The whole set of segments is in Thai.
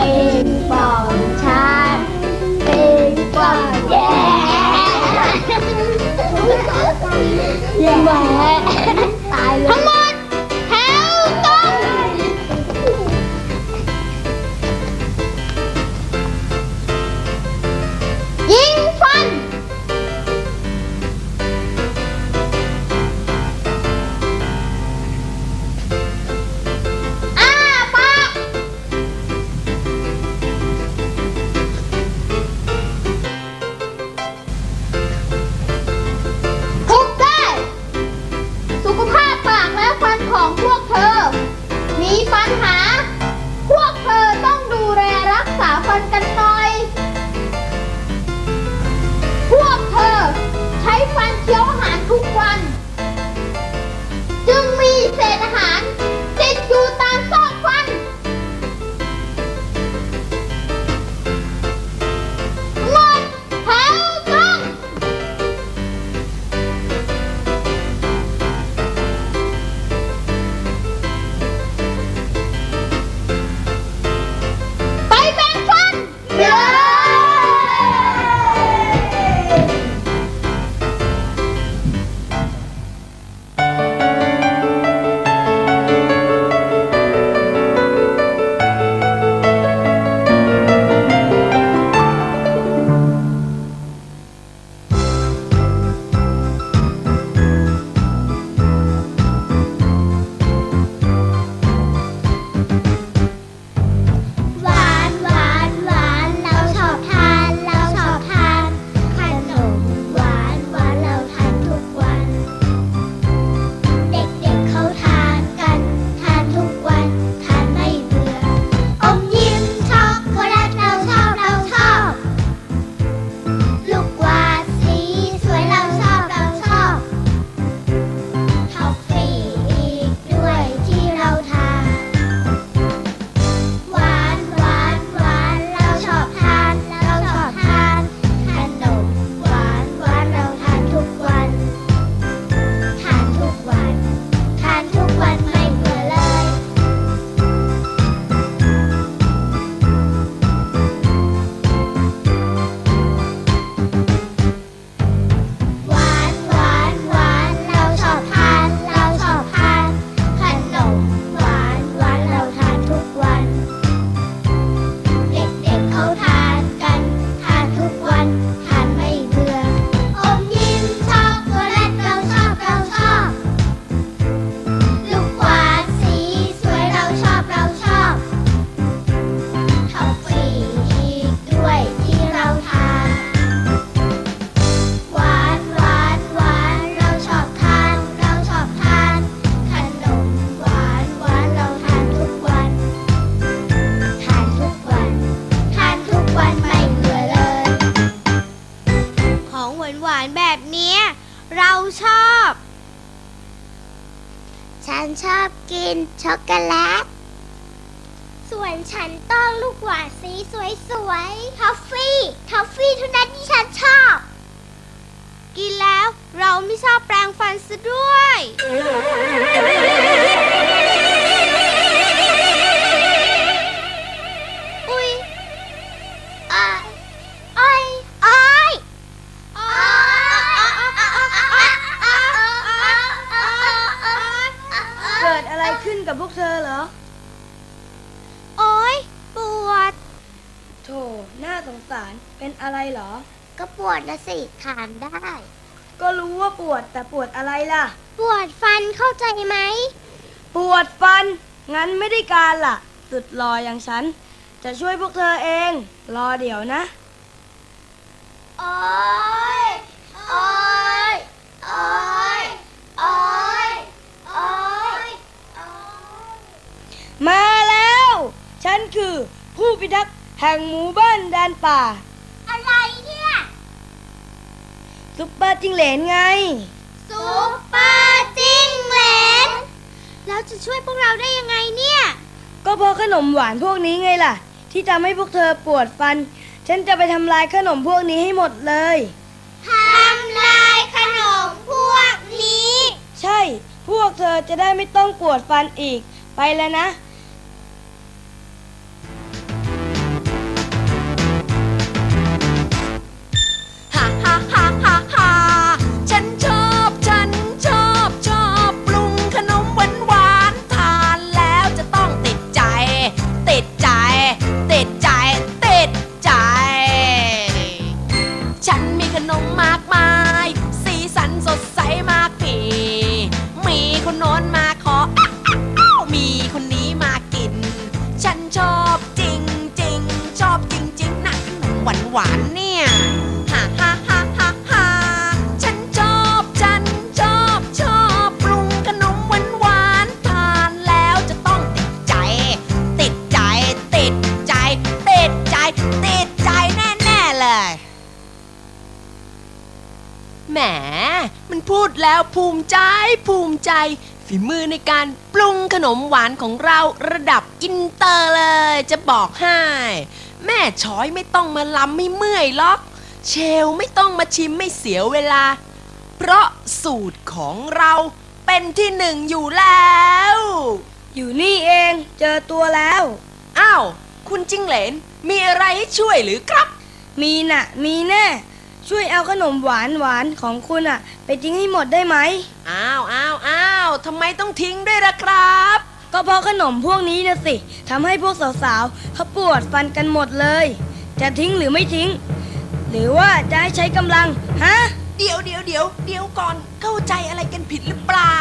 ปิงปองชาปิงปองแย่ ฉันชอบกินช็อกโกแลต ส่วนฉันต้องลูกหวานสีสวยๆทอฟฟี่ทอฟฟี่เท่านั้นที่ฉันชอบ กินแล้วเราไม่ชอบแปรงฟันซะด้วย สิถามได้ ก็รู้ว่าปวดแต่ปวดอะไรล่ะ ปวดฟันเข้าใจไหม ปวดฟัน งั้นไม่ได้การล่ะ สุดรออย่างฉัน จะช่วยพวกเธอเอง รอเดี๋ยวนะ โอ๊ย โอ๊ย โอ๊ย โอ๊ย โอ๊ยมาแล้ว ฉันคือผู้พิทักษ์แห่งหมู่บ้านแดนป่า ซุปเปอร์จิงเหลนไงซุปเปอร์จิ้งเหลนแล้วจะช่วยพวกเราได้ยังไงเนี่ย ก็เพราะขนมหวานพวกนี้ไงล่ะ ที่ทำให้พวกเธอปวดฟัน ฉันจะไปทำลายขนมพวกนี้ให้หมดเลย ทำลายขนมพวกนี้ ใช่ พวกเธอจะได้ไม่ต้องปวดฟันอีก ไปแล้วนะ หวานเนี่ยฮ่าฮ่าฮ่าฮ่าฮ่าฉันชอบฉันชอบชอบปรุงขนมหวานหวานทานแล้วจะต้องติดใจ ติดใจ ติดใจ ติดใจ ติดใจแน่ๆเลย แหม มันพูดแล้วภูมิใจภูมิใจ ฝีมือในการปรุงขนมหวานของเราระดับอินเตอร์เลย จะบอกให้ แม่ช้อยไม่ต้องมาลำไม่เมื่อยหรอก เชลไม่ต้องมาชิมไม่เสียเวลา เพราะสูตรของเราเป็นที่หนึ่งอยู่แล้ว อยู่นี่เองเจอตัวแล้ว อ้าว คุณจิ้งเหลน มีอะไรให้ช่วยหรือครับ มีน่ะ มีแน่ ช่วยเอาขนมหวานหวานๆของคุณอะ ไปทิ้งให้หมดได้ไหม อ้าวอ้าวอ้าวทำไมต้องทิ้งด้วยล่ะครับ ก็เพราะขนมพวกนี้นะสิทำให้พวกสาวๆเขาปวดฟันกันหมดเลย จะทิ้งหรือไม่ทิ้ง หรือว่าจะให้ใช้กำลังฮะเดี๋ยวเดี๋ยวเดี๋ยวเดี๋ยวก่อนเข้าใจอะไรกันผิดหรือเปล่า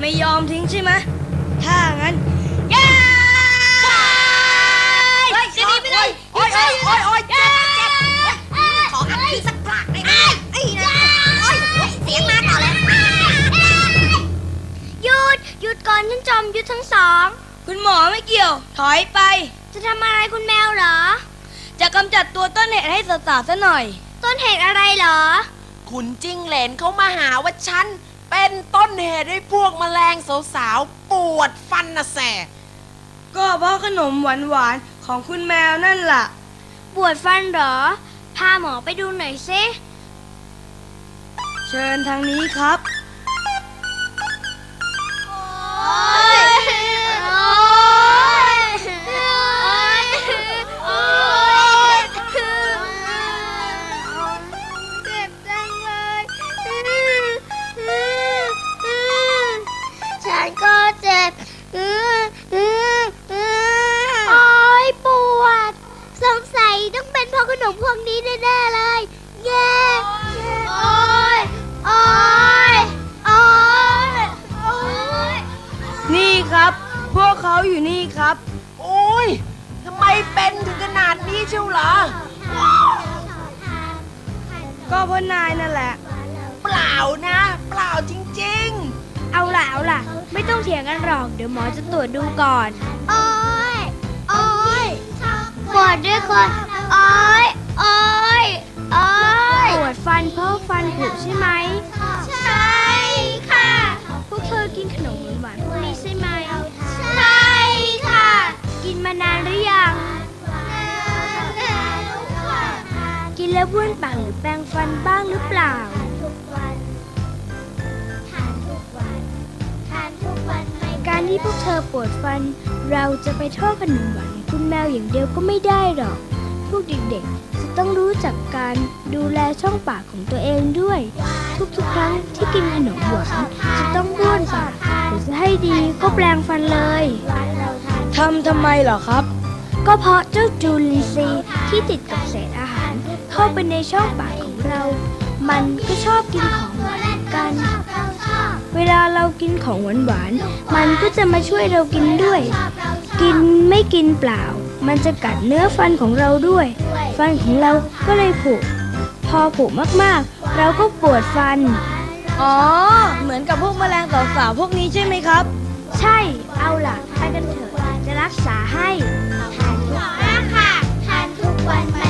ไม่ยอมทิ้งใช่ไหมถ้างั้นเฮ้ยจะหนีไปเลยโอ้ยโอ้ยโอ้ยโอ้ยเจ็บเจ็บขออัดทีสักปลากได้ไหมไอ้นะ นท่านจอมหยุดทั้งสอง คุณหมอไม่เกี่ยว ถอยไป จะทำอะไรคุณแมวเหรอ จะกำจัดตัวต้นเหตุให้สาวๆซะหน่อย ต้นเหตุอะไรเหรอ คุณจิ้งเหลนเขามาหาว่าฉัน เป็นต้นเหตุให้พวกแมลงสาวๆปวดฟันนะแสก็เพราะขนมหวานๆของคุณแมวนั่นล่ะ ปวดฟันเหรอ พาหมอไปดูหน่อยสิเชิญทางนี้ครับ นเพราะขนมพวกนี้แน่ๆเลยแย่โอ๊ยโอ๊ยโอ๊ยโอ๊ยนี่ครับ พวกเขาอยู่นี่ครับ โอ้ยทำไมเป็นถึงขนาดนี้เชียวเหรอ ก็เพราะนายนั่นแหละ เปล่านะ เปล่าจริงเอาล่ะเอาล่ะ ไม่ต้องเถียงกันหรอก เดี๋ยวหมอจะตรวจดูก่อน โอ๊ยโอ๊ยปวดด้วยคน โอ๊ยโอ๊ยโอ๊ยปวดฟันเพราะฟันผุใช่ไหม ใช่ค่ะ พวกเธอกินขนมหวานพวกนี้ใช่ไหม ใช่ค่ะ กินมานานหรือยัง กินแล้วบ้วนปากหรือแปรงฟันบ้างหรือเปล่าทุกวันทานทุกวันทานทุกวันการที่พวกเธอปวดฟัน เราจะไปทอดขนมหวานให้คุณแมวอย่างเดียวก็ไม่ได้หรอก พวกเด็กๆ จะต้องรู้จักการดูแลช่องปากของตัวเองด้วย ทุกๆ ครั้งที่กินขนมหวานจะต้องบ้วนปากหรือจะให้ดีก็แปรงฟันเลยทำทำไมเหรอครับ ก็เพราะเจ้าจูลินทรีย์ที่ติดกับเศษอาหาร เข้าไปในช่องปากของเรา มันก็ชอบกินของหวานเหมือนกัน เวลาเรากินของหวานหวานๆมันก็จะมาช่วยเรากินด้วย กินไม่กินเปล่า มันจะกัดเนื้อฟันของเราด้วย ฟันของเราก็เลยผุ พอผุมากๆ เราก็ปวดฟัน อ๋อ เหมือนกับพวกแมลงสาวๆพวกนี้ใช่ไหมครับ ใช่ เอาล่ะไปกันเถอะ จะรักษาให้ทานทุกวันค่ะทานทุกวันไม่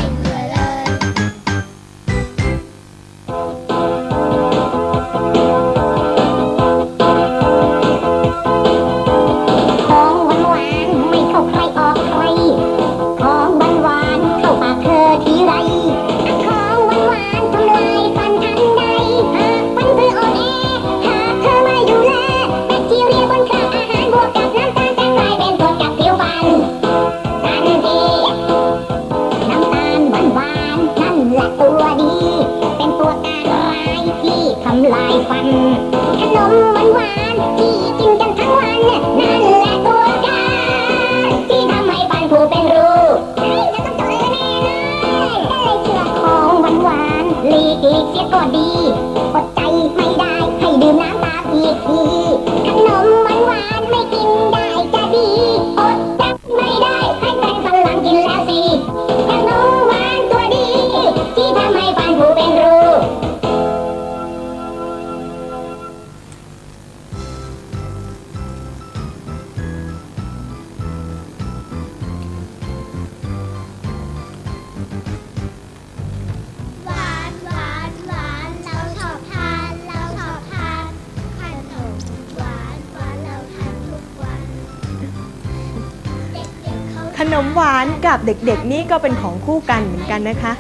ขนมหวานหวานที่กินกันทั้งวันนั่นแหละตัวการที่ทำให้ฟันผุเป็นรูเฮ้ยจะต้องเจอแน่เลยได้เชื่อของหวานหวานหลีกอีกเสียก็ดี มหวานกับเด็กๆ นี่ก็เป็นของคู่กันเหมือนกันนะคะ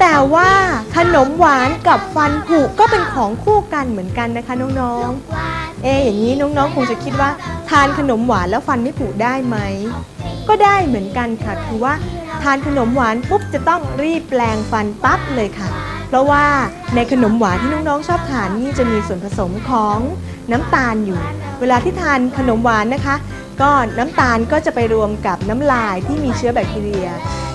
แต่ว่าขนมหวานกับฟันผุก็เป็นของคู่กันเหมือนกันนะคะน้องๆ เออย่างนี้น้องๆ คงจะคิดว่า ทานขนมหวานแล้วฟันไม่ผุได้ไหม ก็ได้เหมือนกันค่ะ คือว่าทานขนมหวานปุ๊บจะต้องรีบแปลงฟันปั๊บเลยค่ะ เพราะว่าในขนมหวานที่น้องๆ ชอบทานนี่จะมีส่วนผสมของน้ำตาลอยู่ เวลาที่ทานขนมหวานนะคะ ก็น้ำตาลก็จะไปรวมกับน้ำลายที่มีเชื้อแบคทีเรีย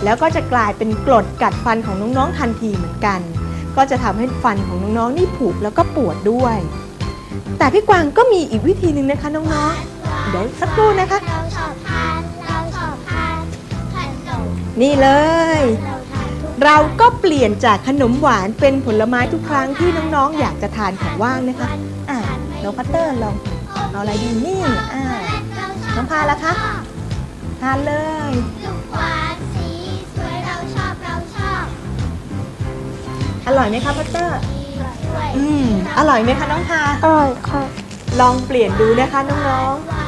แล้วก็จะกลายเป็นกรดกัดฟันของน้องๆทันทีเหมือนกัน ก็จะทำให้ฟันของน้องๆนี่ผุแล้วก็ปวดด้วย แต่พี่กวางก็มีอีกวิธีหนึ่งนะคะน้องๆเดี๋ยวสักครู่นะคะ นี่เลย เราก็เปลี่ยนจากขนมหวานเป็นผลไม้ทุกครั้งที่น้องๆ อยากจะทานของว่างนะคะอ่าน้องพัตเตอร์ลองเอาอะไรดีนี่อ่า องพาละคะทานเลยลูกหวานสีสวยเราชอบเราชอบอร่อยไหมคะพัตเตอร์ด้วยอืม อร่อยไหมคะน้องพา อร่อยค่ะ ลองเปลี่ยนดูนะคะน้องๆ